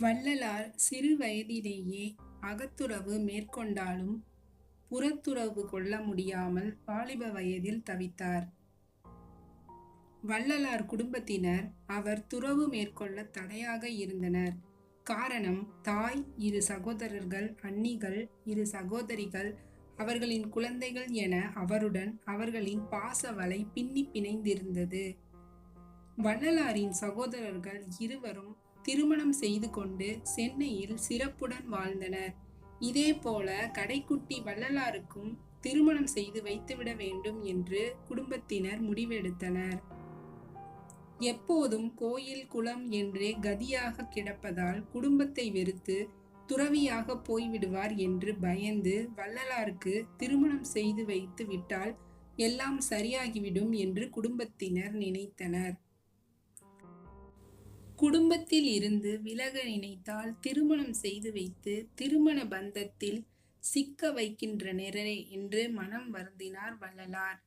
வள்ளலார் சிறு வயதிலேயே அகத்துறவு மேற்கொண்டாலும் புறத்துறவு கொள்ள முடியாமல் வாலிப வயதில் தவித்தார். வள்ளலார் குடும்பத்தினர் அவர் துறவு மேற்கொள்ள தடையாக இருந்தனர். காரணம் தாய் இரு சகோதரர்கள் அன்னிகள் இரு சகோதரிகள் அவர்களின் குழந்தைகள் என அவருடன் அவர்களின் பாசவலை பின்னி பிணைந்திருந்தது. வள்ளலாரின் சகோதரர்கள் இருவரும் திருமணம் செய்து கொண்டு சென்னையில் சிறப்புடன் வாழ்ந்தனர். இதே போல கடைக்குட்டி வள்ளலாருக்கும் திருமணம் செய்து வைத்துவிட வேண்டும் என்று குடும்பத்தினர் முடிவெடுத்தனர். எப்போதும் கோயில் குளம் என்றே கதியாக கிடப்பதால் குடும்பத்தை வெறுத்து துறவியாக போய்விடுவார் என்று பயந்து வள்ளலாருக்கு திருமணம் செய்து வைத்து விட்டால் எல்லாம் சரியாகிவிடும் என்று குடும்பத்தினர் நினைத்தனர். குடும்பத்தில் இருந்து விலக நினைத்தால் திருமணம் செய்து வைத்து திருமண பந்தத்தில் சிக்க வைக்கின்றனரே என்று மனம் வருந்தினார் வள்ளலார்.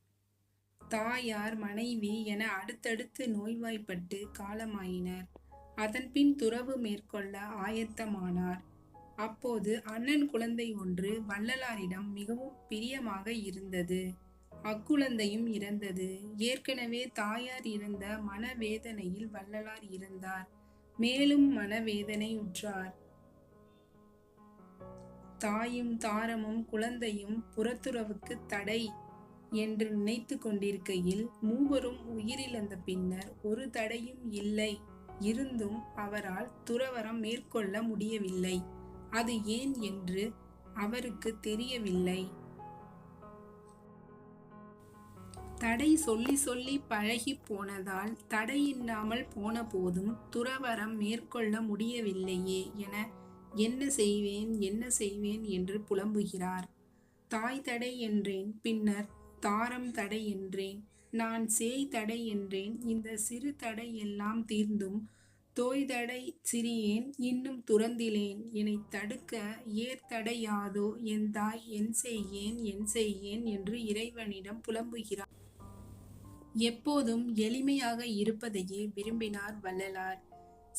தாயார் மனைவி என அடுத்தடுத்து நோய்வாய்ப்பட்டு காலமாயினர். அதன்பின் துறவு மேற்கொள்ள ஆயத்தமானார். அப்போது அண்ணன் குழந்தை ஒன்று வள்ளலாரிடம் மிகவும் பிரியமாக இருந்தது. அக்குழந்தையும் இறந்தது. ஏற்கனவே தாயார் இருந்த மனவேதனையில் வள்ளலார் இருந்தார். மேலும் மனவேதனை உற்றார். தாயும் தாரமும் குழந்தையும் புறத்துறவுக்கு தடை என்று நினைத்து கொண்டிருக்கையில் மூவரும் உயிரிழந்த பின்னர் ஒரு தடையும் இல்லை. இருந்தும் அவரால் துறவரம் மேற்கொள்ள முடியவில்லை. அது ஏன் என்று அவருக்கு தெரியவில்லை. தடை சொல்லி சொல்லி பழகி போனதால் தடையில்லாமல் போன போதும் துறவரம் மேற்கொள்ள முடியவில்லையே என என்ன செய்வேன் என்ன செய்வேன் என்று புலம்புகிறார். தாய் தடை என்றேன் பின்னர் தாரம் தடை என்றேன் நான் சேய் தடை என்றேன் இந்த சிறு தடை எல்லாம் தீர்ந்தும் தோய் தடை சிறியேன் இன்னும் துறந்திலேன் என்னை தடுக்க ஏற்தடையாதோ என் தாய் என் செய்யேன் என் செய்யேன் என்று இறைவனிடம் புலம்புகிறார். எப்போதும் எளிமையாக இருப்பதையே விரும்பினார் வள்ளலார்.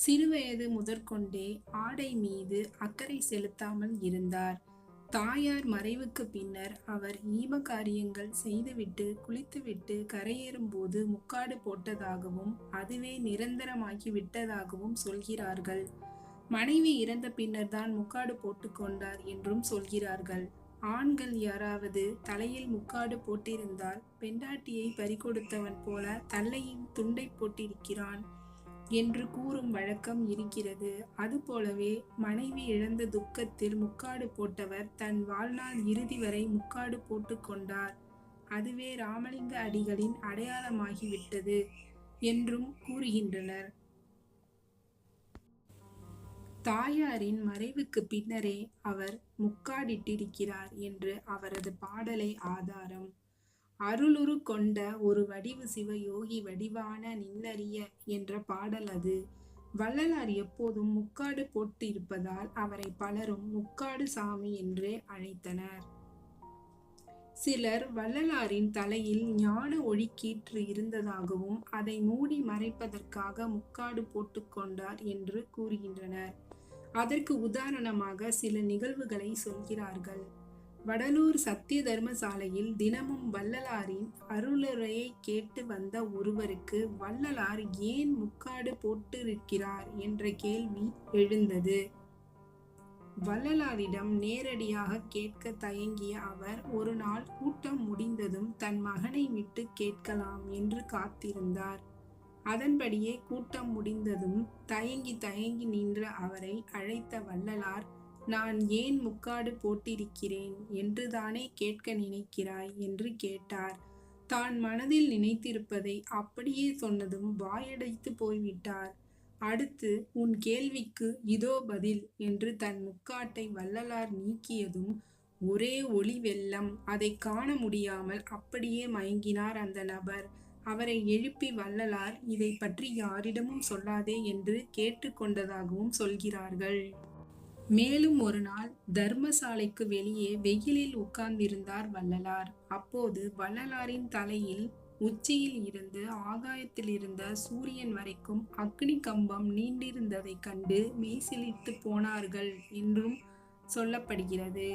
சிறுவயது முதற்கொண்டே ஆடை மீது அக்கறை செலுத்தாமல் இருந்தார். தாயார் மறைவுக்கு பின்னர் அவர் ஈம காரியங்கள் செய்துவிட்டு குளித்துவிட்டு கரையேறும்போது முக்காடு போட்டதாகவும் அதுவே நிரந்தரமாகி விட்டதாகவும் சொல்கிறார்கள். மனைவி இறந்த பின்னர் தான் முக்காடு போட்டுக்கொண்டார் என்றும் சொல்கிறார்கள். ஆண்கள் யாராவது தலையில் முக்காடு போட்டிருந்தால் பெண்டாட்டியை பறிகொடுத்தவன் போல தல்லையின் துண்டை போட்டிருக்கிறான் என்று கூறும் வழக்கம் இருக்கிறது. அதுபோலவே மனைவி இழந்த துக்கத்தில் முக்காடு போட்டவர் தன் வாழ்நாள் இறுதி வரை முக்காடு போட்டு கொண்டார். அதுவே ராமலிங்க அடிகளின் அடையாளமாகிவிட்டது என்றும் கூறுகின்றனர். தாயாரின் மறைவுக்கு பின்னரே அவர் முக்காடிட்டிருக்கிறார் என்று அவரது பாடலை ஆதாரம். அருளுரு கொண்ட ஒரு வடிவு சிவயோகி வடிவான நின்னறிய என்ற பாடல் அது. வள்ளலார் எப்போதும் முக்காடு போட்டு இருப்பதால் அவரை பலரும் முக்காடு சாமி என்றே அழைத்தனர். சிலர் வள்ளலாரின் தலையில் ஞான ஒளிக்கீற்று இருந்ததாகவும் அதை மூடி மறைப்பதற்காக முக்காடு போட்டுக்கொண்டார் என்று கூறுகின்றனர். அதற்கு உதாரணமாக சில நிகழ்வுகளை சொல்கிறார்கள். வடலூர் சத்திய தர்மசாலையில் தினமும் வள்ளலாரின் அருளுரையை கேட்டு வந்த ஒருவருக்கு வள்ளலார் ஏன் முக்காடு போட்டிருக்கிறார்? என்ற கேள்வி எழுந்தது. வள்ளலாரிடம் நேரடியாக கேட்க தயங்கிய அவர் ஒரு நாள் கூட்டம் முடிந்ததும் தன் மகனை விட்டு கேட்கலாம் என்று காத்திருந்தார். அதன்படியே கூட்டம் முடிந்ததும் தயங்கி தயங்கி நின்ற அவரை அழைத்த வள்ளலார் நான் ஏன் முக்காடு போட்டிருக்கிறேன்? என்றுதானே கேட்க நினைக்கிறாய்? என்று கேட்டார். தான் மனதில் நினைத்திருப்பதை அப்படியே சொன்னதும் வாயடைத்து போய்விட்டார். அடுத்து உன் கேள்விக்கு இதோ பதில் என்று தன் முக்காட்டை வள்ளலார் நீக்கியதும் ஒரே ஒளி வெள்ளம். அதை காண முடியாமல் அப்படியே மயங்கினார் அந்த நபர். அவரை எழுப்பி வள்ளலார் இதை பற்றி யாரிடமும் சொல்லாதே என்று கேட்டுக்கொண்டதாகவும் சொல்கிறார்கள். மேலும் ஒரு நாள் தர்மசாலைக்கு வெளியே வெயிலில் உட்கார்ந்திருந்தார் வள்ளலார். அப்போது வள்ளலாரின் தலையில் உச்சியில் இருந்து ஆகாயத்தில் இருந்த சூரியன் வரைக்கும் அக்னி கம்பம் நீண்டிருந்ததைக் கண்டு மெய்சிலித்து போனார்கள் என்றும் சொல்லப்படுகிறது.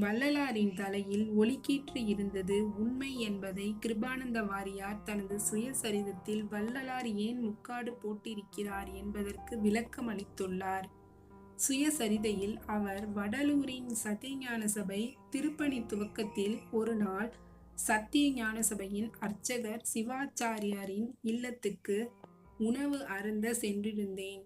வள்ளலாரின் தலையில் ஒலிக்கீற்று இருந்தது உண்மை என்பதை கிருபானந்த வாரியார் தனது சுயசரிதத்தில் வள்ளலார் ஏன் முக்காடு போட்டிருக்கிறார் என்பதற்கு விளக்கம் அளித்துள்ளார் சுயசரிதையில் அவர் வடலூரின் சத்தியஞான சபை திருப்பணி துவக்கத்தில் ஒரு நாள் சத்திய ஞான சபையின் அர்ச்சகர் சிவாச்சாரியாரின் இல்லத்துக்கு உணவு அருந்த சென்றிருந்தேன்.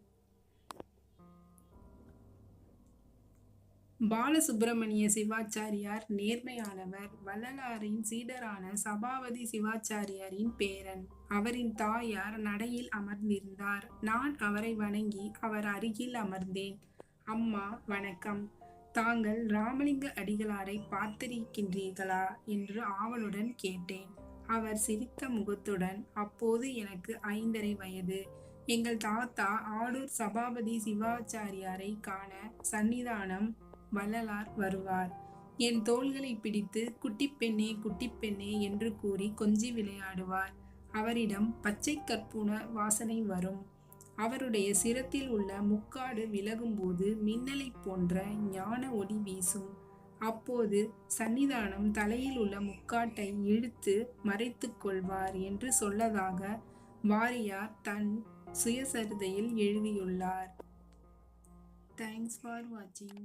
பாலசுப்பிரமணிய சிவாச்சாரியார் நேர்மையானவர் வள்ளலாரின் சீடரான சபாபதி சிவாச்சாரியாரின் பேரன். அவரின் தாயார் நடையில் அமர்ந்திருந்தார். நான் அவரை வணங்கி அவர் அருகில் அமர்ந்தேன். அம்மா வணக்கம். தாங்கள் ராமலிங்க அடிகளாரை பார்த்திருக்கின்றீர்களா? என்று ஆவலுடன் கேட்டேன். அவர் சிரித்த முகத்துடன் அப்போது எனக்கு ஐந்தரை வயது. எங்கள் தாத்தா ஆடூர் சபாபதி சிவாச்சாரியாரை காண சன்னிதானம் வள்ளலார் வருவார். என் தோள்களை பிடித்து குட்டிப்பெண்ணே குட்டிப்பெண்ணே என்று கூறி கொஞ்சி விளையாடுவார். அவரிடம் பச்சை கற்பூன வாசனை வரும். அவருடைய சிரத்தில் உள்ள முக்காடு விலகும்போது மின்னலை போன்ற ஞான ஒளி வீசும். அப்போது சன்னிதானம் தலையில் உள்ள முக்காட்டை இழுத்து மறைத்து கொள்வார் என்று சொல்லதாக வாரியார் தன் சுயசரிதையில் எழுதியுள்ளார். தேங்க்ஸ் ஃபார் வாட்சிங்